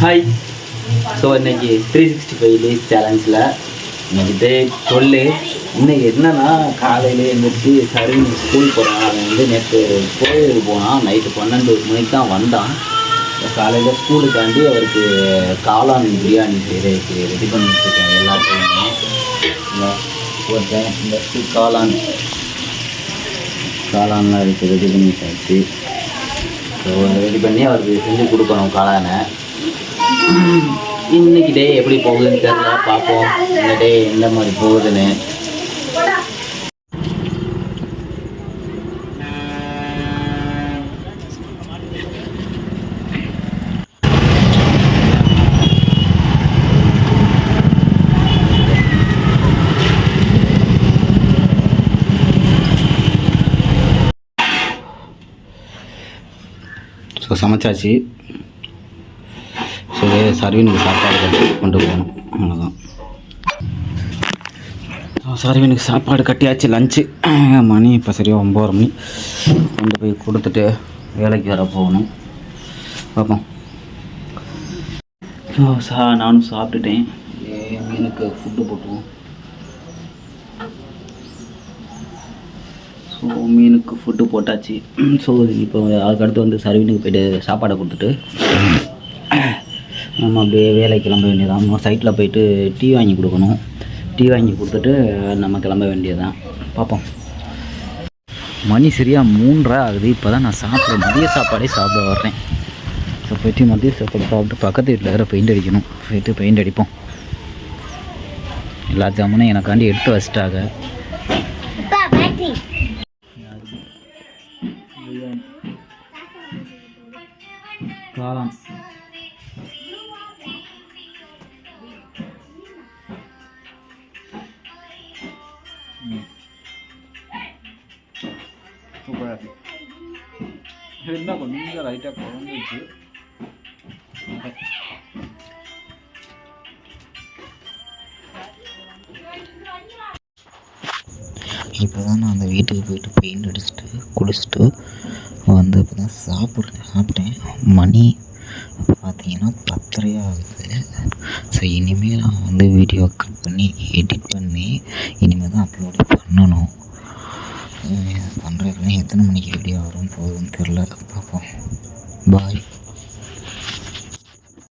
Hi so இன்னைக்கு three sixty five days சேலஞ்சில் இன்னைக்கு டே சொல்லு இன்னைக்கு என்னன்னா காலையில் எழுந்திரிச்சு சரி ஸ்கூல் போகிறான் அவன் வந்து நேற்று கோயிலுக்கு போனான். நைட்டு பன்னெண்டு மணிக்கு தான் வந்தான். காலையில் ஸ்கூலுக்காண்டி அவருக்கு காளான் பிரியாணி செய்கிறதுக்கு ரெடி பண்ணிட்டுருக்கேன் இருக்கேன் இந்த ஒருத்தன் இந்த காளான் காளான்லாம் இருக்குது ரெடி பண்ணிட்டாச்சு ஸோ ரெடி பண்ணி அவருக்கு செஞ்சு கொடுக்கணும் காளானை. இன்னைக்கு டே எப்படி போகுதுன்னு தெரியல. பார்ப்போம். இந்த டே எந்த மாதிரி போகுதுன்னு. ஸோ சமைச்சாச்சு. ஸோ சர்வீனுக்கு சாப்பாடு கட்டி கொண்டு போகணும். அவ்வளோதான் சர்வீனுக்கு சாப்பாடு கட்டியாச்சு லஞ்சு மணி இப்போ சரியாக ஒம்பது மணி. கொண்டு போய் கொடுத்துட்டு வேலைக்கு வர போகணும். பார்ப்போம் ஸோ சா நானும் சாப்பிட்டுட்டேன். மீனுக்கு ஃபுட்டு போட்டுவோம் ஸோ மீனுக்கு ஃபுட்டு போட்டாச்சு. ஸோ இப்போ அதுக்கடுத்து வந்து சர்வீனுக்கு போயிட்டு சாப்பாடை கொடுத்துட்டு நம்ம அப்படியே வேலைக்கு கிளம்ப வேண்டியதான் நம்ம சைட்டில் போயிட்டு டீ வாங்கி கொடுக்கணும். டீ வாங்கி கொடுத்துட்டு நம்ம கிளம்ப வேண்டியதான் பார்ப்போம் மணி சரியாக மூன்றரை ஆகுது. இப்போ தான் நான் சாப்பிட மதிய சாப்பாடே சாப்பிட வர்றேன். ஸோ போயிட்டு மதிய சாப்பாடு சாப்பிட்டு பக்கத்து வீட்டில் வேறு பெயிண்ட் அடிக்கணும். போயிட்டு பெயிண்ட் அடிப்போம். எல்லா ஜாமானும் எனக்காண்டி எடுத்து வச்சிட்டாங்க. காளான். சூப்பராக இருக்குது என்ன கொஞ்சம் லைட்டாக குழஞ்சிச்சு இப்போ தான் நான் அந்த வீட்டுக்கு போயிட்டு பெயிண்ட் அடிச்சுட்டு குளிச்சுட்டு வந்து இப்போ தான் சாப்பிட்றேன் சாப்பிட்டேன். மணி பார்த்தீங்கன்னா பத்தரை ஆகுது. ஸோ இனிமேல் நான் வந்து வீடியோ கட் பண்ணி எடிட் பண்ணி இனிமேல் தான் அப்லோடு பண்ணணும். பண்ணுறதுக்குன்னு எத்தனை மணிக்கு வீடியோ வரும் போகுதுன்னு தெரில பார்ப்போம் பாய்